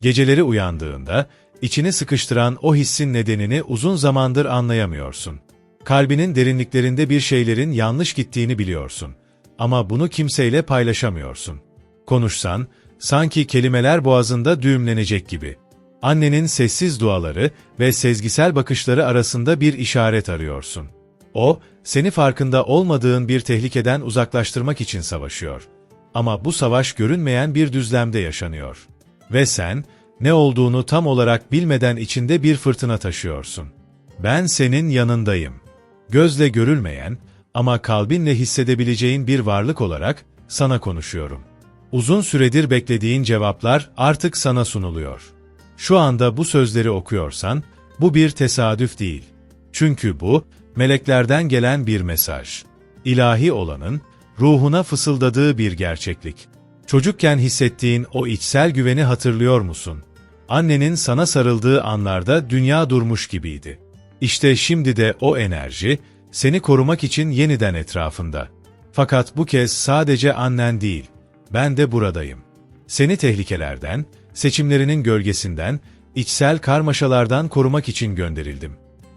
Geceleri uyandığında, içini sıkıştıran o hissin nedenini uzun zamandır anlayamıyorsun. Kalbinin derinliklerinde bir şeylerin yanlış gittiğini biliyorsun. Ama bunu kimseyle paylaşamıyorsun. Konuşsan, sanki kelimeler boğazında düğümlenecek gibi. Annenin sessiz duaları ve sezgisel bakışları arasında bir işaret arıyorsun. O, seni farkında olmadığın bir tehlikeden uzaklaştırmak için savaşıyor. Ama bu savaş görünmeyen bir düzlemde yaşanıyor. Ve sen, ne olduğunu tam olarak bilmeden içinde bir fırtına taşıyorsun. Ben senin yanındayım. Gözle görülmeyen ama kalbinle hissedebileceğin bir varlık olarak sana konuşuyorum. Uzun süredir beklediğin cevaplar artık sana sunuluyor. Şu anda bu sözleri okuyorsan, bu bir tesadüf değil. Çünkü bu, meleklerden gelen bir mesaj. İlahi olanın, ruhuna fısıldadığı bir gerçeklik. Çocukken hissettiğin o içsel güveni hatırlıyor musun? Annenin sana sarıldığı anlarda dünya durmuş gibiydi. İşte şimdi de o enerji, seni korumak için yeniden etrafında. Fakat bu kez sadece annen değil, ben de buradayım. Seni tehlikelerden, seçimlerinin gölgesinden, içsel karmaşalardan korumak için gönderildim.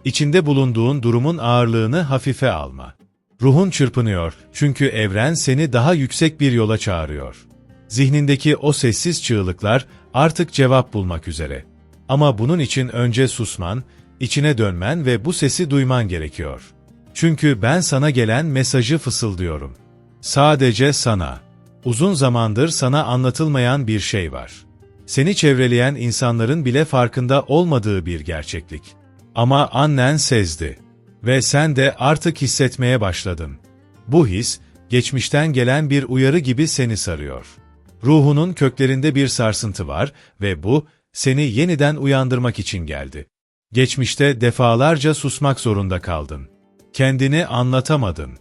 İçinde bulunduğun durumun ağırlığını hafife alma. Ruhun çırpınıyor çünkü evren seni daha yüksek bir yola çağırıyor. Zihnindeki o sessiz çığlıklar artık cevap bulmak üzere. Ama bunun için önce susman, içine dönmen ve bu sesi duyman gerekiyor. Çünkü ben sana gelen mesajı fısıldıyorum. Sadece sana. Uzun zamandır sana anlatılmayan bir şey var. Seni çevreleyen insanların bile farkında olmadığı bir gerçeklik. Ama annen sezdi. Ve sen de artık hissetmeye başladın. Bu his, geçmişten gelen bir uyarı gibi seni sarıyor. Ruhunun köklerinde bir sarsıntı var ve bu, seni yeniden uyandırmak için geldi. Geçmişte defalarca susmak zorunda kaldın. Kendini anlatamadın.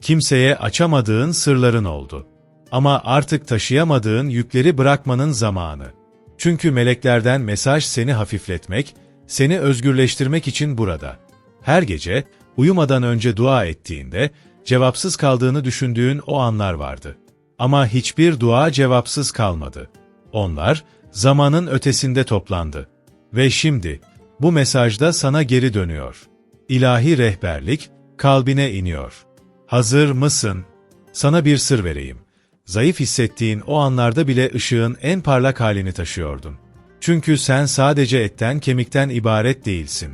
Kimseye açamadığın sırların oldu. Ama artık taşıyamadığın yükleri bırakmanın zamanı. Çünkü meleklerden mesaj seni hafifletmek, seni özgürleştirmek için burada. Her gece, uyumadan önce dua ettiğinde, cevapsız kaldığını düşündüğün o anlar vardı. Ama hiçbir dua cevapsız kalmadı. Onlar, zamanın ötesinde toplandı. Ve şimdi, bu mesajda sana geri dönüyor. İlahi rehberlik, kalbine iniyor. Hazır mısın? Sana bir sır vereyim. Zayıf hissettiğin o anlarda bile ışığın en parlak halini taşıyordun. Çünkü sen sadece etten kemikten ibaret değilsin.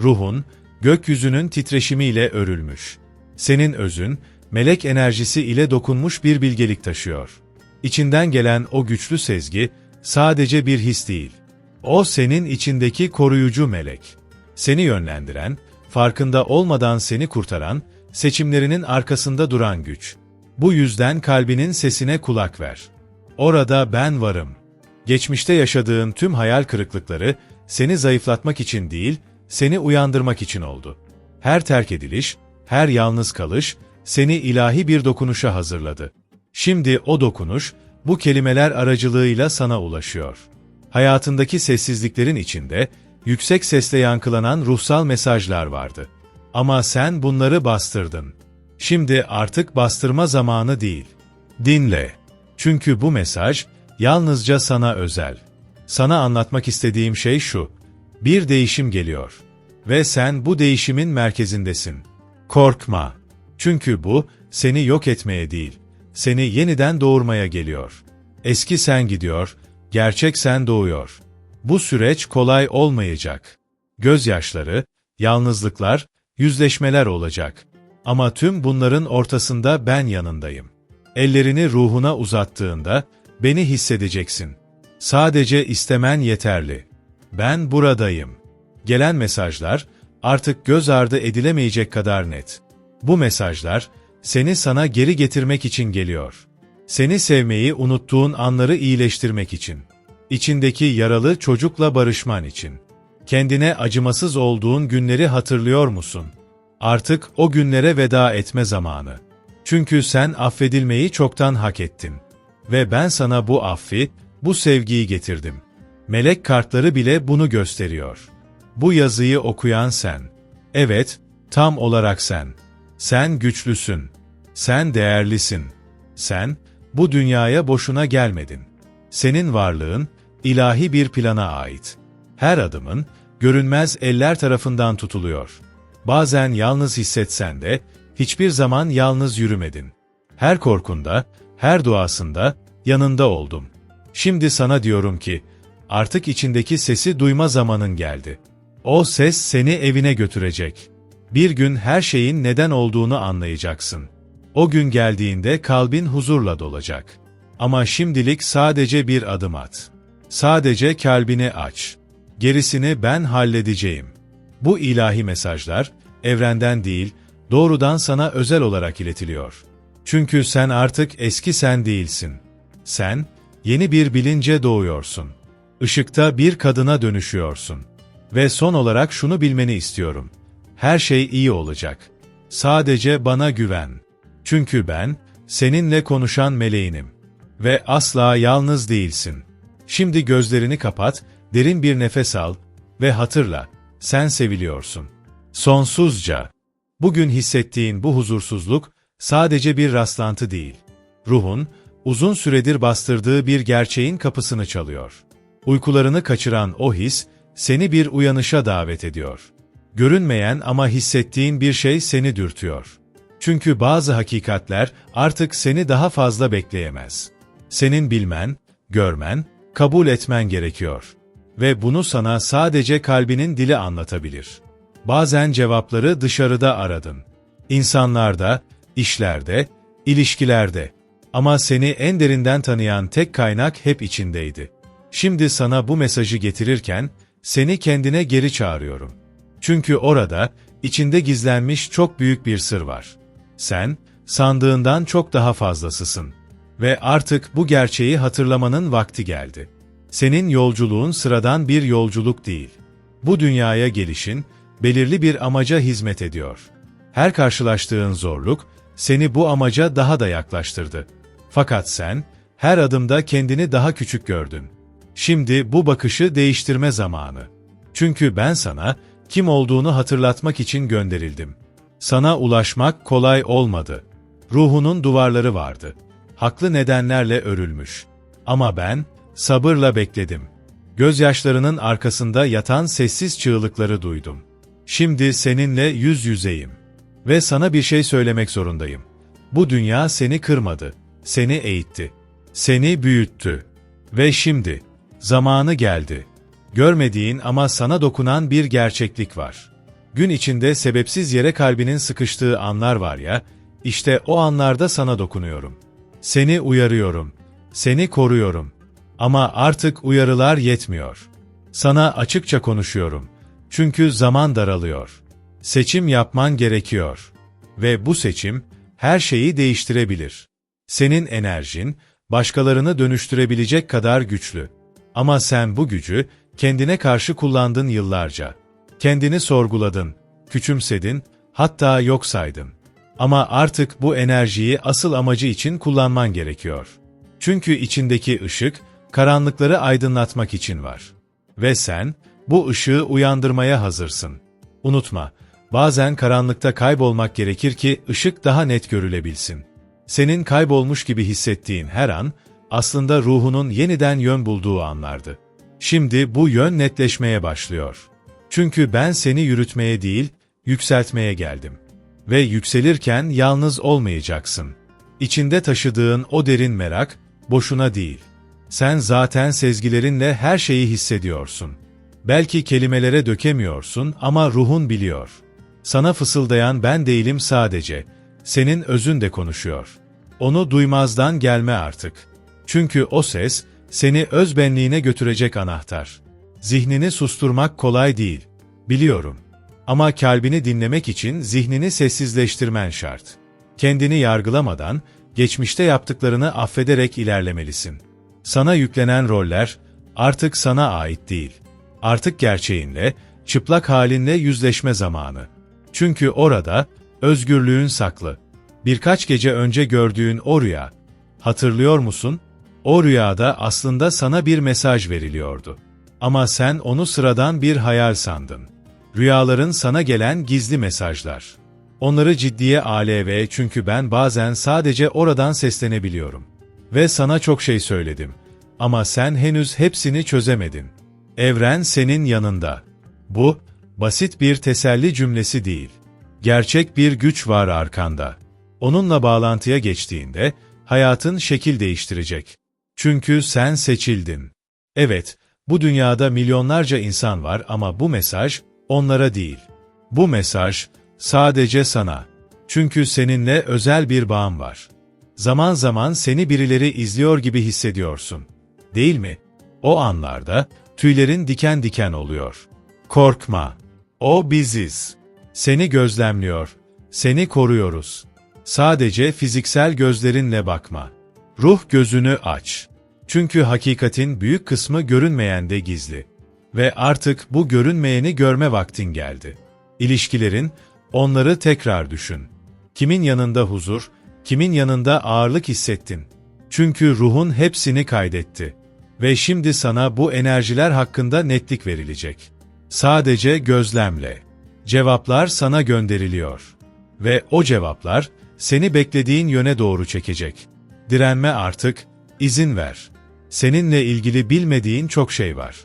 Ruhun, gökyüzünün titreşimiyle örülmüş. Senin özün, melek enerjisi ile dokunmuş bir bilgelik taşıyor. İçinden gelen o güçlü sezgi, sadece bir his değil. O senin içindeki koruyucu melek. Seni yönlendiren, farkında olmadan seni kurtaran, seçimlerinin arkasında duran güç. Bu yüzden kalbinin sesine kulak ver. Orada ben varım. Geçmişte yaşadığın tüm hayal kırıklıkları seni zayıflatmak için değil, seni uyandırmak için oldu. Her terk ediliş, her yalnız kalış seni ilahi bir dokunuşa hazırladı. Şimdi o dokunuş bu kelimeler aracılığıyla sana ulaşıyor. Hayatındaki sessizliklerin içinde yüksek sesle yankılanan ruhsal mesajlar vardı. Ama sen bunları bastırdın. Şimdi artık bastırma zamanı değil. Dinle. Çünkü bu mesaj yalnızca sana özel. Sana anlatmak istediğim şey şu. Bir değişim geliyor. Ve sen bu değişimin merkezindesin. Korkma. Çünkü bu, seni yok etmeye değil, seni yeniden doğurmaya geliyor. Eski sen gidiyor, gerçek sen doğuyor. Bu süreç kolay olmayacak. Gözyaşları, yalnızlıklar, yüzleşmeler olacak. Ama tüm bunların ortasında ben yanındayım. Ellerini ruhuna uzattığında, beni hissedeceksin. Sadece istemen yeterli. Ben buradayım. Gelen mesajlar, artık göz ardı edilemeyecek kadar net. Bu mesajlar, seni sana geri getirmek için geliyor. Seni sevmeyi unuttuğun anları iyileştirmek için. İçindeki yaralı çocukla barışman için. Kendine acımasız olduğun günleri hatırlıyor musun? Artık o günlere veda etme zamanı. Çünkü sen affedilmeyi çoktan hak ettin. Ve ben sana bu affi, bu sevgiyi getirdim. Melek kartları bile bunu gösteriyor. Bu yazıyı okuyan sen. Evet, tam olarak sen. Sen güçlüsün. Sen değerlisin. Sen, bu dünyaya boşuna gelmedin. Senin varlığın, ilahi bir plana ait. Her adımın, görünmez eller tarafından tutuluyor. Bazen yalnız hissetsen de, hiçbir zaman yalnız yürümedin. Her korkunda, her duasında, yanında oldum. Şimdi sana diyorum ki, artık içindeki sesi duyma zamanın geldi. O ses seni evine götürecek. Bir gün her şeyin neden olduğunu anlayacaksın. O gün geldiğinde kalbin huzurla dolacak. Ama şimdilik sadece bir adım at. Sadece kalbini aç. Gerisini ben halledeceğim. Bu ilahi mesajlar, evrenden değil, doğrudan sana özel olarak iletiliyor. Çünkü sen artık eski sen değilsin. Sen, yeni bir bilince doğuyorsun. Işıkta bir kadına dönüşüyorsun. Ve son olarak şunu bilmeni istiyorum. Her şey iyi olacak. Sadece bana güven. Çünkü ben, seninle konuşan meleğinim. Ve asla yalnız değilsin. Şimdi gözlerini kapat, derin bir nefes al ve hatırla, sen seviliyorsun. Sonsuzca. Bugün hissettiğin bu huzursuzluk sadece bir rastlantı değil. Ruhun, uzun süredir bastırdığı bir gerçeğin kapısını çalıyor. Uykularını kaçıran o his, seni bir uyanışa davet ediyor. Görünmeyen ama hissettiğin bir şey seni dürtüyor. Çünkü bazı hakikatler artık seni daha fazla bekleyemez. Senin bilmen, görmen, kabul etmen gerekiyor. Ve bunu sana sadece kalbinin dili anlatabilir. Bazen cevapları dışarıda aradın. İnsanlarda, işlerde, ilişkilerde. Ama seni en derinden tanıyan tek kaynak hep içindeydi. Şimdi sana bu mesajı getirirken, seni kendine geri çağırıyorum. Çünkü orada, içinde gizlenmiş çok büyük bir sır var. Sen, sandığından çok daha fazlasısın. Ve artık bu gerçeği hatırlamanın vakti geldi. Senin yolculuğun sıradan bir yolculuk değil. Bu dünyaya gelişin, belirli bir amaca hizmet ediyor. Her karşılaştığın zorluk, seni bu amaca daha da yaklaştırdı. Fakat sen, her adımda kendini daha küçük gördün. Şimdi bu bakışı değiştirme zamanı. Çünkü ben sana, kim olduğunu hatırlatmak için gönderildim. Sana ulaşmak kolay olmadı. Ruhunun duvarları vardı. Haklı nedenlerle örülmüş. Ama ben, sabırla bekledim. Gözyaşlarının arkasında yatan sessiz çığlıkları duydum. Şimdi seninle yüz yüzeyim. Ve sana bir şey söylemek zorundayım. Bu dünya seni kırmadı, seni eğitti, seni büyüttü. Ve şimdi, zamanı geldi. Görmediğin ama sana dokunan bir gerçeklik var. Gün içinde sebepsiz yere kalbinin sıkıştığı anlar var ya, işte o anlarda sana dokunuyorum. Seni uyarıyorum, seni koruyorum. Ama artık uyarılar yetmiyor. Sana açıkça konuşuyorum. Çünkü zaman daralıyor. Seçim yapman gerekiyor. Ve bu seçim, her şeyi değiştirebilir. Senin enerjin, başkalarını dönüştürebilecek kadar güçlü. Ama sen bu gücü, kendine karşı kullandın yıllarca. Kendini sorguladın, küçümsedin, hatta yok saydın. Ama artık bu enerjiyi asıl amacı için kullanman gerekiyor. Çünkü içindeki ışık, karanlıkları aydınlatmak için var. Ve sen, bu ışığı uyandırmaya hazırsın. Unutma, bazen karanlıkta kaybolmak gerekir ki ışık daha net görülebilsin. Senin kaybolmuş gibi hissettiğin her an, aslında ruhunun yeniden yön bulduğu anlardı. Şimdi bu yön netleşmeye başlıyor. Çünkü ben seni yürütmeye değil, yükseltmeye geldim. Ve yükselirken yalnız olmayacaksın. İçinde taşıdığın o derin merak, boşuna değil. Sen zaten sezgilerinle her şeyi hissediyorsun. Belki kelimelere dökemiyorsun ama ruhun biliyor. Sana fısıldayan ben değilim sadece. Senin özün de konuşuyor. Onu duymazdan gelme artık. Çünkü o ses, seni özbenliğine götürecek anahtar. Zihnini susturmak kolay değil. Biliyorum. Ama kalbini dinlemek için zihnini sessizleştirmen şart. Kendini yargılamadan, geçmişte yaptıklarını affederek ilerlemelisin. Sana yüklenen roller artık sana ait değil. Artık gerçeğinle, çıplak halinle yüzleşme zamanı. Çünkü orada özgürlüğün saklı. Birkaç gece önce gördüğün o rüya, hatırlıyor musun? O rüyada aslında sana bir mesaj veriliyordu. Ama sen onu sıradan bir hayal sandın. Rüyaların sana gelen gizli mesajlar. Onları ciddiye ALV çünkü ben bazen sadece oradan seslenebiliyorum. Ve sana çok şey söyledim. Ama sen henüz hepsini çözemedin. Evren senin yanında. Bu, basit bir teselli cümlesi değil. Gerçek bir güç var arkanda. Onunla bağlantıya geçtiğinde, hayatın şekil değiştirecek. Çünkü sen seçildin. Evet, bu dünyada milyonlarca insan var ama bu mesaj, onlara değil. Bu mesaj, sadece sana. Çünkü seninle özel bir bağım var. Zaman zaman seni birileri izliyor gibi hissediyorsun. Değil mi? O anlarda, tüylerin diken diken oluyor. Korkma. O biziz. Seni gözlemliyor. Seni koruyoruz. Sadece fiziksel gözlerinle bakma. Ruh gözünü aç. Çünkü hakikatin büyük kısmı görünmeyende gizli. Ve artık bu görünmeyeni görme vaktin geldi. İlişkilerin, onları tekrar düşün. Kimin yanında huzur, kimin yanında ağırlık hissettin. Çünkü ruhun hepsini kaydetti. Ve şimdi sana bu enerjiler hakkında netlik verilecek. Sadece gözlemle. Cevaplar sana gönderiliyor. Ve o cevaplar seni beklediğin yöne doğru çekecek. Direnme artık, izin ver. Seninle ilgili bilmediğin çok şey var.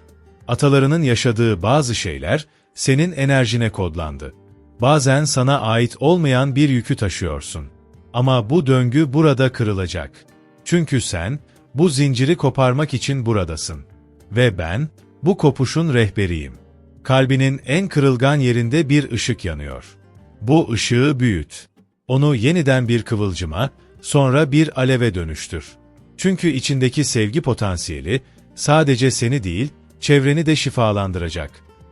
Atalarının yaşadığı bazı şeyler senin enerjine kodlandı. Bazen sana ait olmayan bir yükü taşıyorsun. Ama bu döngü burada kırılacak. Çünkü sen bu zinciri koparmak için buradasın. Ve ben bu kopuşun rehberiyim. Kalbinin en kırılgan yerinde bir ışık yanıyor. Bu ışığı büyüt. Onu yeniden bir kıvılcıma, sonra bir aleve dönüştür. Çünkü içindeki sevgi potansiyeli sadece seni değil, çevreni de şifalandıracak.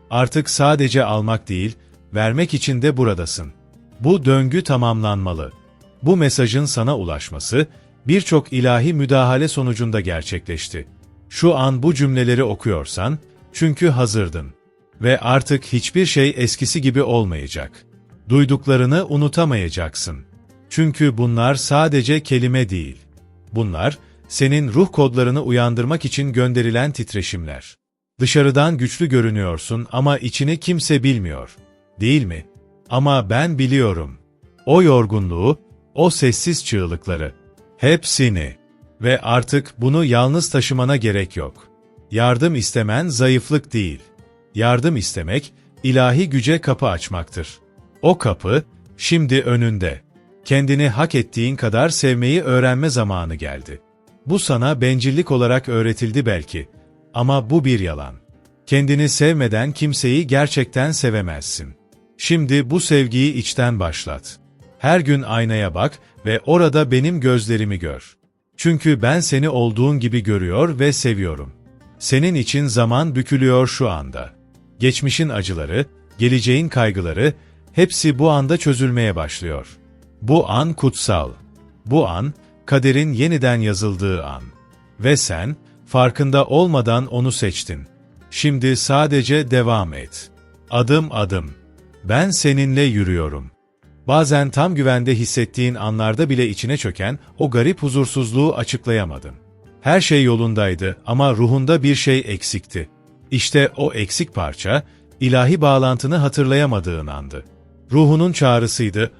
Artık sadece almak değil, vermek için de buradasın. Bu döngü tamamlanmalı. Bu mesajın sana ulaşması birçok ilahi müdahale sonucunda gerçekleşti. Şu an bu cümleleri okuyorsan çünkü hazırdın ve artık hiçbir şey eskisi gibi olmayacak. Duyduklarını unutamayacaksın. Çünkü bunlar sadece kelime değil. Bunlar senin ruh kodlarını uyandırmak için gönderilen titreşimler. Dışarıdan güçlü görünüyorsun ama içini kimse bilmiyor. Değil mi? Ama ben biliyorum. O yorgunluğu, o sessiz çığlıkları. Hepsini. Ve artık bunu yalnız taşımana gerek yok. Yardım istemen zayıflık değil. Yardım istemek, ilahi güce kapı açmaktır. O kapı, şimdi önünde. Kendini hak ettiğin kadar sevmeyi öğrenme zamanı geldi. Bu sana bencillik olarak öğretildi belki. Ama bu bir yalan. Kendini sevmeden kimseyi gerçekten sevemezsin. Şimdi bu sevgiyi içten başlat. Her gün aynaya bak ve orada benim gözlerimi gör. Çünkü ben seni olduğun gibi görüyor ve seviyorum. Senin için zaman bükülüyor şu anda. Geçmişin acıları, geleceğin kaygıları, hepsi bu anda çözülmeye başlıyor. Bu an kutsal. Bu an, kaderin yeniden yazıldığı an. Ve sen, farkında olmadan onu seçtin. Şimdi sadece devam et. Adım adım. Ben seninle yürüyorum. Bazen tam güvende hissettiğin anlarda bile içine çöken o garip huzursuzluğu açıklayamadın. Her şey yolundaydı ama ruhunda bir şey eksikti. İşte o eksik parça, ilahi bağlantını hatırlayamadığın andı. Ruhunun çağrısıydı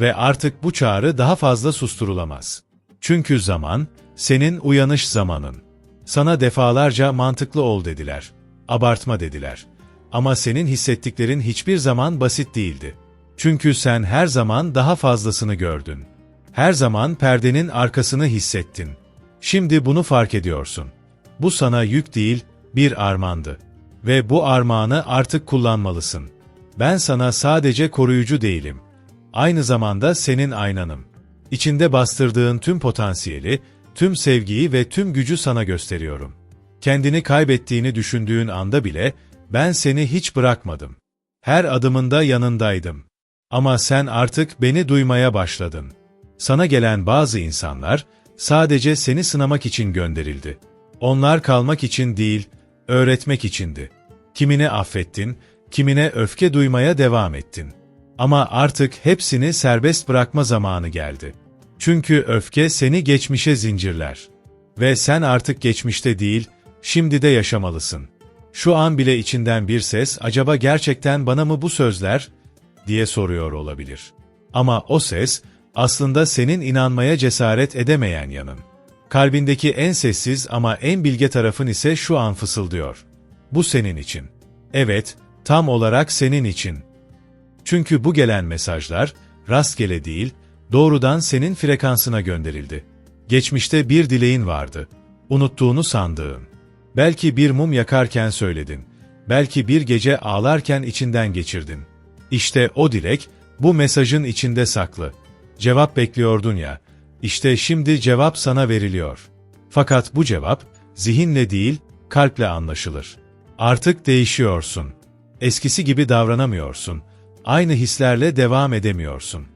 ve artık bu çağrı daha fazla susturulamaz. Çünkü zaman, senin uyanış zamanın. Sana defalarca mantıklı ol dediler. Abartma dediler. Ama senin hissettiklerin hiçbir zaman basit değildi. Çünkü sen her zaman daha fazlasını gördün. Her zaman perdenin arkasını hissettin. Şimdi bunu fark ediyorsun. Bu sana yük değil, bir armağandı. Ve bu armağanı artık kullanmalısın. Ben sana sadece koruyucu değilim. Aynı zamanda senin aynanım. İçinde bastırdığın tüm potansiyeli, tüm sevgiyi ve tüm gücü sana gösteriyorum. Kendini kaybettiğini düşündüğün anda bile ben seni hiç bırakmadım. Her adımında yanındaydım. Ama sen artık beni duymaya başladın. Sana gelen bazı insanlar sadece seni sınamak için gönderildi. Onlar kalmak için değil, öğretmek içindi. Kimine affettin, kimine öfke duymaya devam ettin. Ama artık hepsini serbest bırakma zamanı geldi. Çünkü öfke seni geçmişe zincirler. Ve sen artık geçmişte değil, şimdi de yaşamalısın. Şu an bile içinden bir ses acaba gerçekten bana mı bu sözler diye soruyor olabilir. Ama o ses aslında senin inanmaya cesaret edemeyen yanın. Kalbindeki en sessiz ama en bilge tarafın ise şu an fısıldıyor. Bu senin için. Evet, tam olarak senin için. Çünkü bu gelen mesajlar, rastgele değil, doğrudan senin frekansına gönderildi. Geçmişte bir dileğin vardı. Unuttuğunu sandığın. Belki bir mum yakarken söyledin. Belki bir gece ağlarken içinden geçirdin. İşte o dilek, bu mesajın içinde saklı. Cevap bekliyordun ya, işte şimdi cevap sana veriliyor. Fakat bu cevap, zihinle değil, kalple anlaşılır. Artık değişiyorsun. Eskisi gibi davranamıyorsun. Aynı hislerle devam edemiyorsun.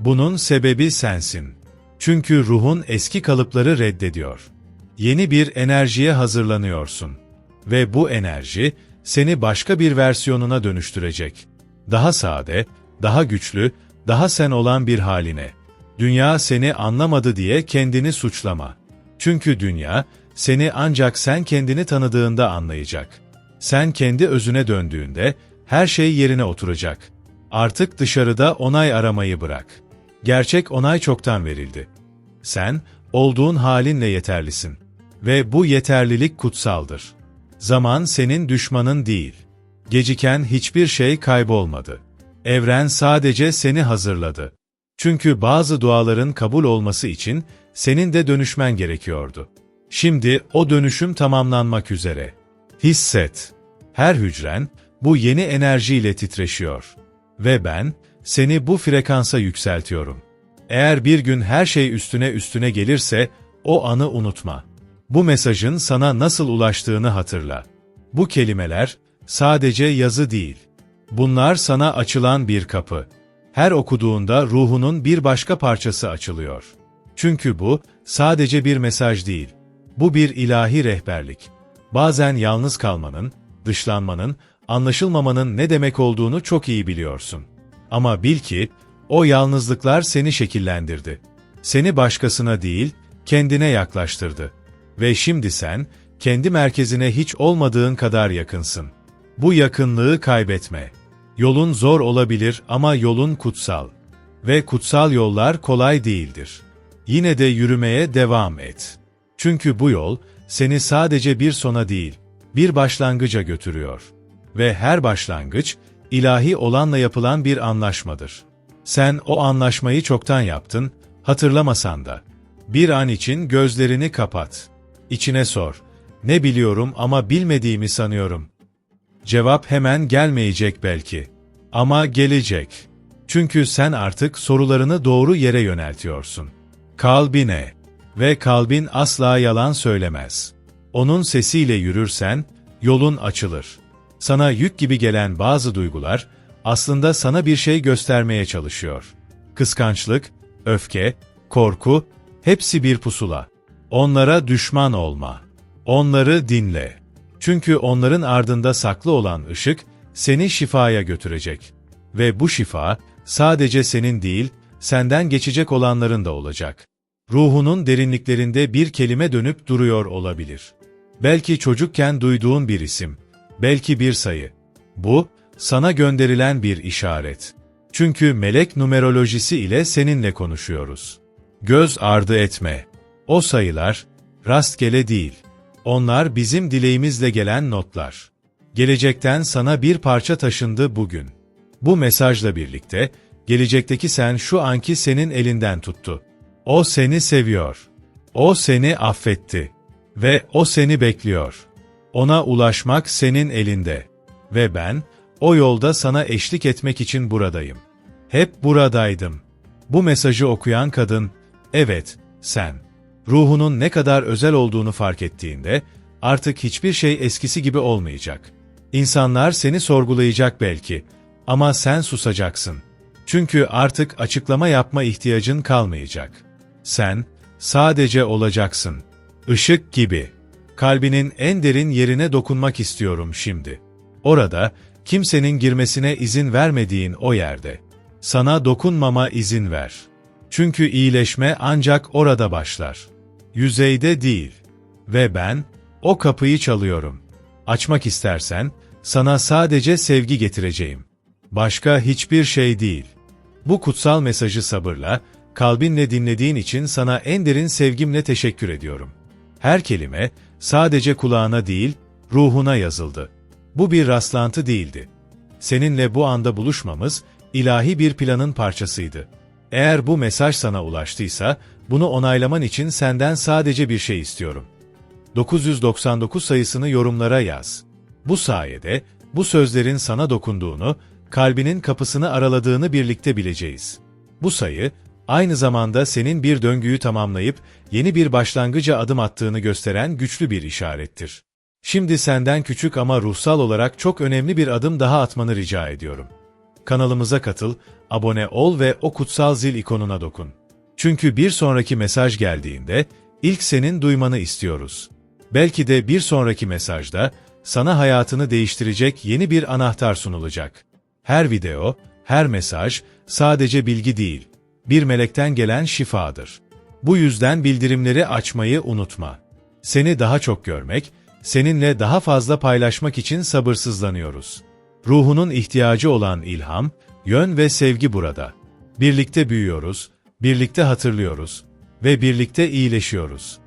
Bunun sebebi sensin. Çünkü ruhun eski kalıpları reddediyor. Yeni bir enerjiye hazırlanıyorsun. Ve bu enerji, seni başka bir versiyonuna dönüştürecek. Daha sade, daha güçlü, daha sen olan bir haline. Dünya seni anlamadı diye kendini suçlama. Çünkü dünya, seni ancak sen kendini tanıdığında anlayacak. Sen kendi özüne döndüğünde, her şey yerine oturacak. Artık dışarıda onay aramayı bırak. Gerçek onay çoktan verildi. Sen, olduğun halinle yeterlisin. Ve bu yeterlilik kutsaldır. Zaman senin düşmanın değil. Geciken hiçbir şey kaybolmadı. Evren sadece seni hazırladı. Çünkü bazı duaların kabul olması için senin de dönüşmen gerekiyordu. Şimdi o dönüşüm tamamlanmak üzere. Hisset. Her hücren bu yeni enerjiyle titreşiyor. Ve ben seni bu frekansa yükseltiyorum. Eğer bir gün her şey üstüne üstüne gelirse o anı unutma. Bu mesajın sana nasıl ulaştığını hatırla. Bu kelimeler sadece yazı değil. Bunlar sana açılan bir kapı. Her okuduğunda ruhunun bir başka parçası açılıyor. Çünkü bu sadece bir mesaj değil. Bu bir ilahi rehberlik. Bazen yalnız kalmanın, dışlanmanın, anlaşılmamanın ne demek olduğunu çok iyi biliyorsun. Ama bil ki o yalnızlıklar seni şekillendirdi. Seni başkasına değil, kendine yaklaştırdı. Ve şimdi sen, kendi merkezine hiç olmadığın kadar yakınsın. Bu yakınlığı kaybetme. Yolun zor olabilir ama yolun kutsal. Ve kutsal yollar kolay değildir. Yine de yürümeye devam et. Çünkü bu yol, seni sadece bir sona değil, bir başlangıca götürüyor. Ve her başlangıç, ilahi olanla yapılan bir anlaşmadır. Sen o anlaşmayı çoktan yaptın, hatırlamasan da. Bir an için gözlerini kapat. İçine sor. Ne biliyorum ama bilmediğimi sanıyorum. Cevap hemen gelmeyecek belki. Ama gelecek. Çünkü sen artık sorularını doğru yere yöneltiyorsun. Kalbine. Ve kalbin asla yalan söylemez. Onun sesiyle yürürsen, yolun açılır. Sana yük gibi gelen bazı duygular, aslında sana bir şey göstermeye çalışıyor. Kıskançlık, öfke, korku, hepsi bir pusula. Onlara düşman olma. Onları dinle. Çünkü onların ardında saklı olan ışık, seni şifaya götürecek. Ve bu şifa, sadece senin değil, senden geçecek olanların da olacak. Ruhunun derinliklerinde bir kelime dönüp duruyor olabilir. Belki çocukken duyduğun bir isim, belki bir sayı. Bu, sana gönderilen bir işaret. Çünkü melek numerolojisi ile seninle konuşuyoruz. Göz ardı etme. O sayılar, rastgele değil. Onlar bizim dileğimizle gelen notlar. Gelecekten sana bir parça taşındı bugün. Bu mesajla birlikte, gelecekteki sen şu anki senin elinden tuttu. O seni seviyor. O seni affetti. Ve o seni bekliyor. Ona ulaşmak senin elinde. Ve ben, o yolda sana eşlik etmek için buradayım. Hep buradaydım. Bu mesajı okuyan kadın, evet, sen. Ruhunun ne kadar özel olduğunu fark ettiğinde, artık hiçbir şey eskisi gibi olmayacak. İnsanlar seni sorgulayacak belki ama sen susacaksın. Çünkü artık açıklama yapma ihtiyacın kalmayacak. Sen sadece olacaksın. Işık gibi. Kalbinin en derin yerine dokunmak istiyorum şimdi. Orada kimsenin girmesine izin vermediğin o yerde. Sana dokunmama izin ver. Çünkü iyileşme ancak orada başlar. Yüzeyde değil. Ve ben o kapıyı çalıyorum. Açmak istersen sana sadece sevgi getireceğim. Başka hiçbir şey değil. Bu kutsal mesajı sabırla, kalbinle dinlediğin için sana en derin sevgimle teşekkür ediyorum. Her kelime, sadece kulağına değil, ruhuna yazıldı. Bu bir rastlantı değildi. Seninle bu anda buluşmamız, ilahi bir planın parçasıydı. Eğer bu mesaj sana ulaştıysa, bunu onaylaman için senden sadece bir şey istiyorum. 999 sayısını yorumlara yaz. Bu sayede, bu sözlerin sana dokunduğunu, kalbinin kapısını araladığını birlikte bileceğiz. Bu sayı, aynı zamanda senin bir döngüyü tamamlayıp yeni bir başlangıca adım attığını gösteren güçlü bir işarettir. Şimdi senden küçük ama ruhsal olarak çok önemli bir adım daha atmanı rica ediyorum. Kanalımıza katıl, abone ol ve o kutsal zil ikonuna dokun. Çünkü bir sonraki mesaj geldiğinde ilk senin duymanı istiyoruz. Belki de bir sonraki mesajda sana hayatını değiştirecek yeni bir anahtar sunulacak. Her video, her mesaj sadece bilgi değil, bir melekten gelen şifadır. Bu yüzden bildirimleri açmayı unutma. Seni daha çok görmek, seninle daha fazla paylaşmak için sabırsızlanıyoruz. Ruhunun ihtiyacı olan ilham, yön ve sevgi burada. Birlikte büyüyoruz, birlikte hatırlıyoruz ve birlikte iyileşiyoruz.